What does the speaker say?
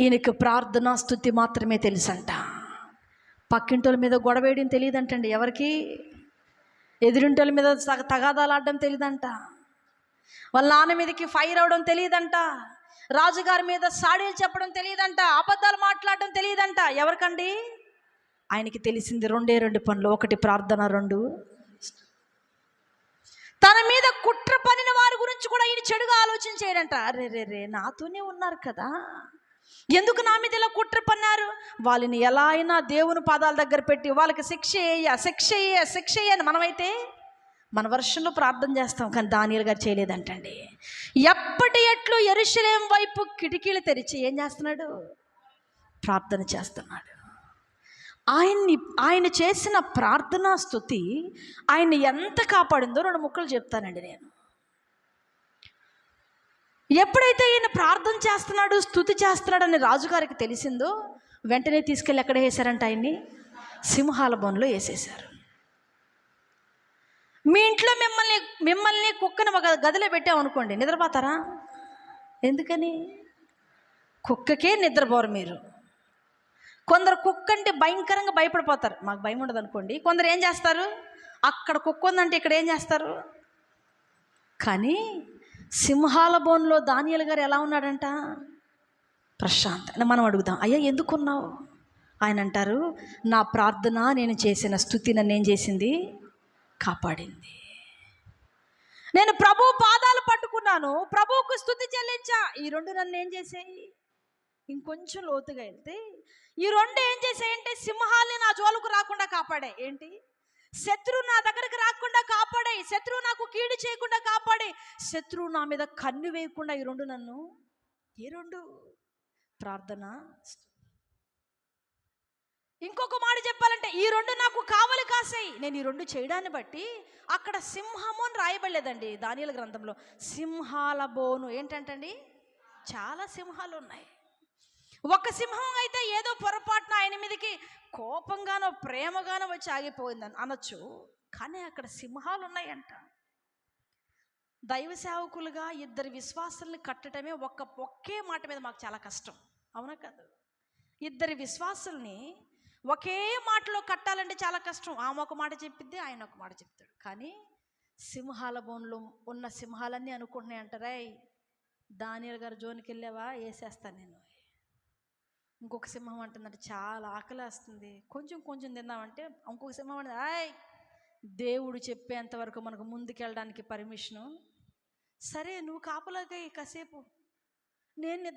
ఈయనకి ప్రార్థనా స్థుతి మాత్రమే తెలుసంట. పక్కింటోళ్ళ మీద గొడవేయడం తెలియదంటండి ఎవరికి? ఎదురింటోళ్ళ మీద సగ తగాదాలు ఆడడం తెలియదంట. వాళ్ళ నాన్న మీదకి ఫైర్ అవడం తెలియదంట. రాజుగారి మీద సాడీలు చెప్పడం తెలియదంట. అబద్ధాలు మాట్లాడడం తెలియదంట. ఎవరికండి? ఆయనకి తెలిసింది రెండే రెండు పనులు. ఒకటి ప్రార్థన రెండు తన మీద కుట్ర పనిన వారి గురించి కూడా ఈయన చెడుగా ఆలోచన చేయడంట. అరే రే రే నాతోనే ఉన్నారు కదా. ఎందుకు నా మీద ఇలా కుట్ర పన్నారు? వాళ్ళని ఎలా అయినా దేవుని పాదాల దగ్గర పెట్టి వాళ్ళకి శిక్ష వేయ శిక్ష వేయ శిక్ష వేయని మనమైతే మన వర్షంలో ప్రార్థన చేస్తాం కానీ దానియలు గారు చేయలేదంటండి. ఎప్పటి ఎట్లు ఎరుశలేం వైపు కిటికీలు తెరిచి ఏం చేస్తున్నాడు? ప్రార్థన చేస్తున్నాడు. ఆయన్ని ఆయన చేసిన ప్రార్థనా స్థుతి ఆయన్ని ఎంత కాపాడిందో రెండు ముక్కలు చెప్తానండి నేను. ఎప్పుడైతే ఈయన ప్రార్థన చేస్తున్నాడు స్థుతి చేస్తున్నాడని రాజుగారికి తెలిసిందో వెంటనే తీసుకెళ్ళి ఎక్కడ వేశారంట ఆయన్ని? సింహాల బొన్లో వేసేశారు. మీ ఇంట్లో మిమ్మల్ని మిమ్మల్ని కుక్కని ఒక గదిలో పెట్టామనుకోండి నిద్రపోతారా? ఎందుకని? కుక్కకే నిద్రపోరు మీరు. కొందరు కుక్క అంటే భయంకరంగా భయపడిపోతారు. మాకు భయం ఉండదు అనుకోండి. కొందరు ఏం చేస్తారు? అక్కడ కుక్క ఉందంటే ఇక్కడ ఏం చేస్తారు? కానీ సింహాల బోన్లో దానియల్ గారు ఎలా ఉన్నాడంట? ప్రశాంతంగా అని మనం అడుగుదాం. అయ్యా ఎందుకున్నావు? ఆయన అంటారు నా ప్రార్థన నేను చేసిన స్థుతి నన్ను ఏం చేసింది? కాపాడింది. నేను ప్రభు పాదాలు పట్టుకున్నాను. ప్రభువుకు స్థుతి చెల్లించా. ఈ రెండు నన్ను ఏం చేసాయి ఇంకొంచెం లోతుగా వెళ్తే ఈ రెండు ఏం చేసాయంటే సింహాల్ని నా జోలుకు రాకుండా కాపాడాయి. ఏంటి? శత్రువు నా దగ్గరకు రాకుండా కాపాడే శత్రువు నాకు కీడు చేయకుండా కాపాడే శత్రువు నా మీద కన్ను వేయకుండా ఈ రెండు నన్ను ఈ రెండు ప్రార్థన ఇంకొక మాట చెప్పాలంటే ఈ రెండు నాకు కావలి కాసాయి. నేను ఈ రెండు చేయడాన్ని బట్టి అక్కడ సింహము అని రాయబడలేదండి దానిల గ్రంథంలో. సింహాల బోను. ఏంటంటండి? చాలా సింహాలు ఉన్నాయి. ఒక సింహం అయితే ఏదో పొరపాటున ఆయన మీదకి కోపంగానో ప్రేమగానో వచ్చి ఆగిపోయిందని అనొచ్చు. కానీ అక్కడ సింహాలు ఉన్నాయంట దైవ సేవకులుగా ఇద్దరు విశ్వాసుల్ని కట్టడమే ఒక్క ఒకే మాట మీద మాకు చాలా కష్టం. అవునా కాదు? ఇద్దరి విశ్వాసుల్ని ఒకే మాటలో కట్టాలంటే చాలా కష్టం. ఆమె ఒక మాట చెప్పిద్ది ఆయన ఒక మాట చెప్తాడు. కానీ సింహాల బోన్లో ఉన్న సింహాలన్నీ అనుకుంటున్నాయి అంటారా దానియల్ గారు జోనికి వెళ్ళావా? వేసేస్తాను నేను. ఇంకొక సింహం అంటుందంటే చాలా ఆకలి వస్తుంది కొంచెం కొంచెం తిందామంటే ఇంకొక సింహం అంటే ఆయ్ దేవుడు చెప్పేంత వరకు మనకు ముందుకెళ్ళడానికి పర్మిషను. సరే నువ్వు కాపలాగా కాసేపు. నేను నిద్ర